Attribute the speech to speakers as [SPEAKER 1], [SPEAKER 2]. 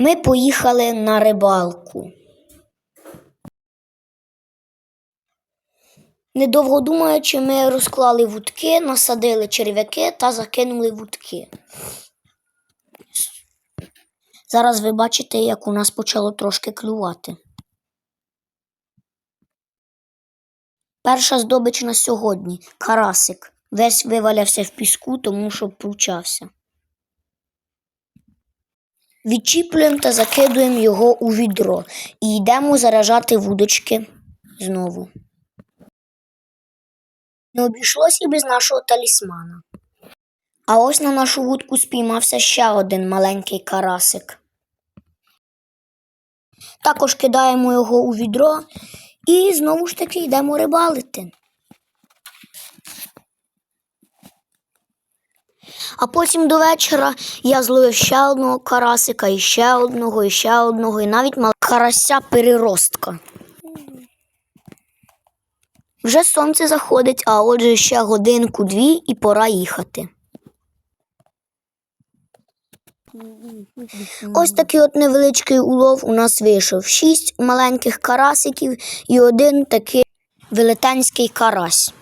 [SPEAKER 1] Ми поїхали на рибалку. Недовго думаючи, ми розклали вудки, насадили черв'яки та закинули вудки. Зараз ви бачите, як у нас почало трошки клювати. Перша здобич на сьогодні карасик. Весь вивалявся в піску, тому що пручався. Відчіплюємо та закидуємо його у відро і йдемо заряджати вудочки знову. Не обійшлось і без нашого талісмана. А ось на нашу вудку спіймався ще один маленький карасик. Також кидаємо його у відро і знову ж таки йдемо рибалити. А потім до вечора я зловив ще одного карасика, і ще одного, і ще одного, і навіть мал карася переростка. Вже сонце заходить, а отже ще годинку-дві і пора їхати. Ось такий от невеличкий улов у нас вийшов. Шість маленьких карасиків і один такий велетенський карась.